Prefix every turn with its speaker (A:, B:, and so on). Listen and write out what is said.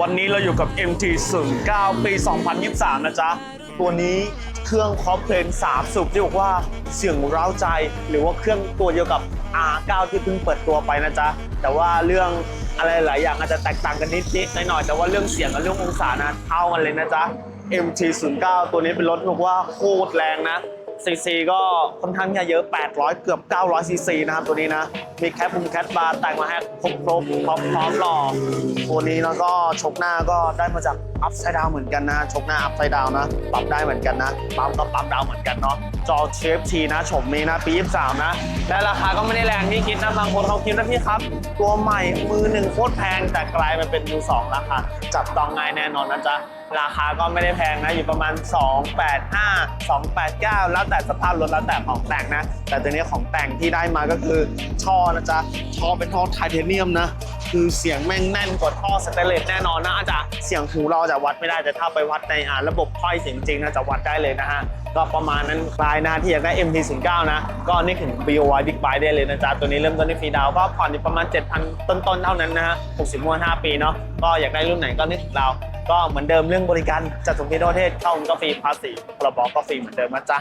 A: วันนี้เราอยู่กับ MT09 ปี 2023 นะจ๊ะ ตัวนี้เครื่องคอมเพลน3สูบที่บอกว่าเสียงร้าวใจ หรือว่าเครื่องตัวเดียวกับ R9 ที่เพิ่งเปิดตัวไปนะจ๊ะ แต่ว่าเรื่องอะไรหลายอย่างอาจจะแตกต่างกันนิดๆหน่อยๆแต่ว่าเรื่องเสียงกับเรื่ององศานะเท่ากันเลยนะจ๊ะ MT09 ตัวนี้เป็นรถที่บอกว่าโคตรแรงนะ ซีซีก็ค่อนข้างจะเยอะ 800 เกือบ 900 ซีซีนะครับตัวนี้นะ มีแคปบุมแคปบาร์แต่งมาให้ครบครบพร้อมพร้อมหล่อตัวนี้แล้วก็ชกหน้าก็ได้มาจาก อัพไซด์ดาวเหมือนกันนะชกหน้าอัพไซด์ดาวนะ ปรับได้เหมือนกันนะปั๊มก็ปั๊มดาวเหมือนกันเนาะจอเชฟทีนะชมมีนะปี 23 นะ และราคาก็ไม่ได้แรงที่คิดนะบางคนเขาคิดนะพี่ครับ ตัวใหม่มือหนึ่งโคตรแพงแต่กลายมาเป็นมือสองราคาจับต้องง่ายแน่นอนนะจ๊ะราคาก็ไม่ได้แพงนะอยู่ประมาณ 285 289 แล้วแต่สภาพรถแล้วแต่ของแต่งนะ แต่ตัวนี้ของแต่งที่ได้มาก็คือช่อนะจ๊ะช่อเป็นท่อไทเทเนียมนะ คือเสียงแม่งแน่นกว่าท่อสเตเลสแน่นอนนะอาจจะเสียงหูเราจะวัดไม่ได้แต่ถ้าไปวัดในอ่าระบบค่อยเสียงจริงนะจะวัดได้เลยนะฮะก็ประมาณนั้นคลายนะที่อยากได้ MT09 นะ ก็นึกถึง BOY Big Bike ได้เลยนะจ๊ะ ตัวนี้เริ่มต้นที่ฟรีดาวก็ผ่อนอยู่ประมาณ 7,000 ต้นๆ เท่านั้นนะฮะ60งวด5ปีเนาะก็อยากได้รุ่นไหนก็นึกถึงเรา ก็เหมือนเดิมเรื่องบริการจัดส่งที่ทั่วประเทศเข้าก็ฟรีภาษีพรบก็ฟรีเหมือนเดิมนะจ๊ะ